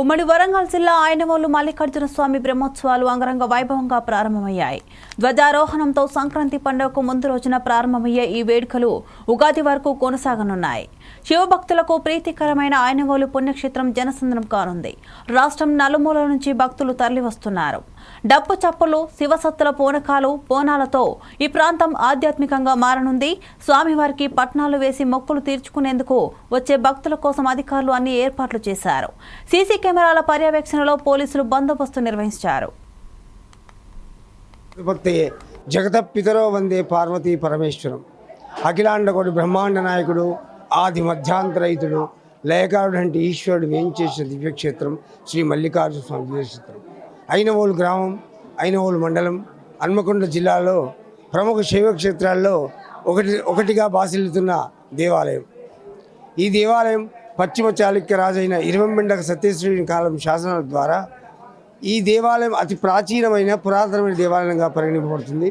ఉమ్మడి వరంగల్ జిల్లా ఆయనవోలు మల్లికార్జున స్వామి బ్రహ్మోత్సవాలు అంగరంగ వైభవంగా ప్రారంభమయ్యాయి. ధ్వజారోహణంతో సంక్రాంతి పండుగకు ముందు రోజున ప్రారంభమయ్యే ఈ వేడుకలు ఉగాది వరకు కొనసాగనున్నాయి. శివభక్తులకు ప్రీతికరమైన ఆయనవోలు పుణ్యక్షేత్రం జనసంద్రం కానుంది. రాష్ట్రం నలుమూల నుంచి భక్తులు తరలివస్తున్నారు. డప్పు చప్పులు శివసత్తుల పూనకాలు పోనాలతో ఈ ప్రాంతం ఆధ్యాత్మికంగా మారనుంది. స్వామివారికి పట్నాలు వేసి మొక్కులు తీర్చుకునేందుకు వచ్చే భక్తుల కోసం అధికారులు అన్ని ఏర్పాట్లు చేశారు. సీసీ కెమెరాల పర్యవేక్షణలో పోలీసులు బందోబస్తు నిర్వహించారు. జగత పితరో వందే పార్వతీ పరమేశ్వరం. అఖిలాండకోటి బ్రహ్మాండ నాయకుడు ఆది మధ్యాంతరహితుడు లయకారుడు అంటే ఈశ్వరుడు వేయించేసిన దివ్యక్షేత్రం? శ్రీ మల్లికార్జున స్వామి దివ్యక్షేత్రం. అయినవోలు గ్రామం అయినవోలు మండలం హన్మకొండ జిల్లాలో ప్రముఖ శైవక్షేత్రాల్లో ఒకటి ఒకటిగా బాసిల్లుతున్న దేవాలయం. ఈ దేవాలయం పశ్చిమ చాళుక్య రాజైన ఇరవంబెండక సత్యశ్రీని కాలం శాసనాల ద్వారా ఈ దేవాలయం అతి ప్రాచీనమైన పురాతనమైన దేవాలయంగా పరిగణింపబడుతుంది.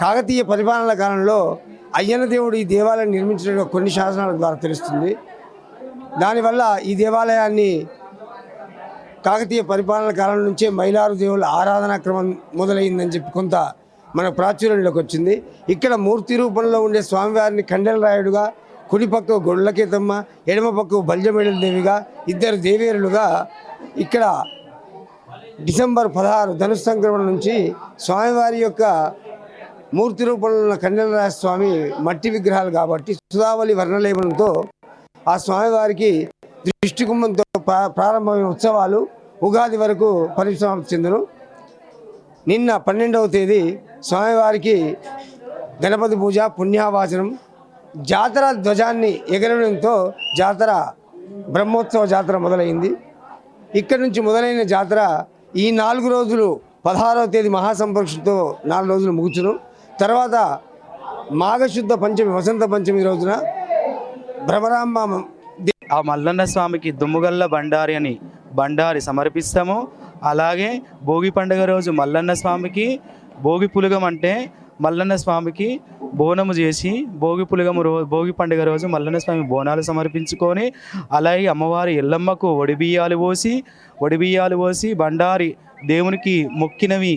కాకతీయ పరిపాలన కాలంలో అయ్యన దేవుడు ఈ దేవాలయం నిర్మించిన కొన్ని శాసనాల ద్వారా తెలుస్తుంది. దానివల్ల ఈ దేవాలయాన్ని కాకతీయ పరిపాలన కాలం నుంచే మైలారు దేవుళ్ళ ఆరాధనా క్రమం మొదలైందని చెప్పి కొంత మన ప్రాచుర్యంలోకి వచ్చింది. ఇక్కడ మూర్తి రూపంలో ఉండే స్వామివారిని కండలరాయుడుగా కుడి పక్క గొడ్లకేతమ్మ ఎడమ పక్క బల్జమేడల దేవిగా ఇద్దరు దేవేరులుగా ఇక్కడ డిసెంబర్ పదహారు ధనుసు సంక్రమణ నుంచి స్వామివారి యొక్క మూర్తి రూపంలో ఉన్న కండలరాయ స్వామి మట్టి విగ్రహాలు కాబట్టి సుధావళి వర్ణలేపనంతో ఆ స్వామివారికి దృష్టి కుంభంతో ప్రా- ప్రారంభమైన ఉత్సవాలు ఉగాది వరకు పరిసమాప్తి చెందును. నిన్న పన్నెండవ తేదీ స్వామివారికి గణపతి పూజ పుణ్యావాచనం జాతర ధ్వజాన్ని ఎగరడంతో జాతర బ్రహ్మోత్సవ జాతర మొదలైంది. ఇక్కడి నుంచి మొదలైన జాతర ఈ నాలుగు రోజులు పదహారవ తేదీ మహాసంపర్క్షతో నాలుగు రోజులు ముగుచును. తర్వాత మాఘశుద్ధ పంచమి వసంత పంచమి రోజున భ్రమరాంబ ఆ మల్లన్న స్వామికి దుమ్ముగల్ల బండారి అని బండారి సమర్పిస్తాము. అలాగే భోగి పండుగ రోజు మల్లన్న స్వామికి భోగి పులుగం అంటే మల్లన్న స్వామికి బోనము చేసి భోగి పులుగము రో భోగి పండుగ రోజు మల్లన్న స్వామి బోనాలు సమర్పించుకొని అలాగే అమ్మవారి ఎల్లమ్మకు ఒడిబియ్యాలు పోసి ఒడిబియ్యాలు పోసి బండారి దేవునికి మొక్కినవి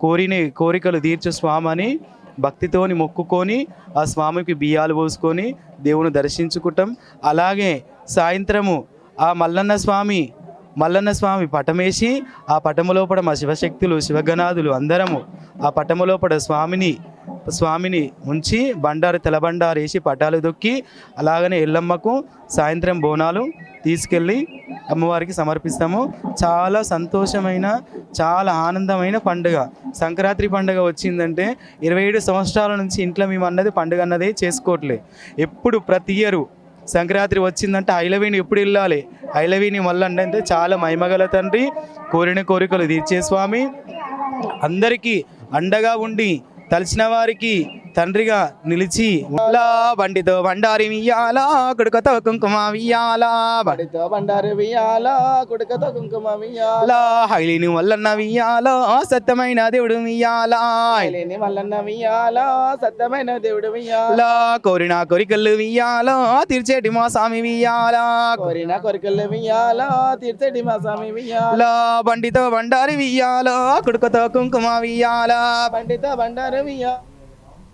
కోరిన కోరికలు తీర్చు స్వామి అని భక్తితోని మొక్కుకొని ఆ స్వామికి బియ్యాలు పోసుకొని దేవుని దర్శించుకుంటాం. అలాగే సాయంత్రము ఆ మల్లన్న స్వామి మల్లన్న స్వామి పటమేసి ఆ పటము లోపల మా శివశక్తులు శివగణాదులు అందరము ఆ పటము లోపల స్వామిని స్వామిని ఉంచి బండారు తెలబండారేసి వేసి పటాలు దొక్కి అలాగనే ఎల్లమ్మకు సాయంత్రం బోనాలు తీసుకెళ్ళి అమ్మవారికి సమర్పిస్తాము. చాలా సంతోషమైన చాలా ఆనందమైన పండుగ. సంక్రాంతి పండుగ వచ్చిందంటే ఇరవై ఏడు సంవత్సరాల నుంచి ఇంట్లో మేము అన్నది పండుగ అన్నది చేసుకోవట్లే ఎప్పుడు ప్రతి ఇయరు సంక్రాంతి వచ్చిందంటే ఐలవేణి ఎప్పుడు వెళ్ళాలి? ఐలవేణి మళ్ళీ అంటే చాలా మహిమగల తండ్రి కోరిన కోరికలు తీర్చే స్వామి. అందరికీ అండగా ఉండి తలిచిన వారికి తండ్రిగా నిలిచి బండితో బండారి వియ్యాలా? కొడుకతో కుంకుమ వియ్యాలా? బడితో బండారు వియ్యాలా? కుడుకతో కుంకుమ వియ్యాలా? హైలిని వల్లన్న వియ్యాలా? సత్యమైన దేవుడు వియ్యాలా? లేని మల్లన్న వియ్యాలా? సత్యమైన దేవుడు వియ్యాలా? కోరిన కోరికలు వియ్యాలా? తీర్చేటి మా స్వామి వియ్యాలా? కోరిన కోరికలు వియ్యాలా? తీర్చడి మా స్వామి వియ్యాలా? లా బండితో బండారి వియ్యాలా? కొడుకతో కుంకుమ వియ్యాలా? బండితో బండారు వియ్యాలా?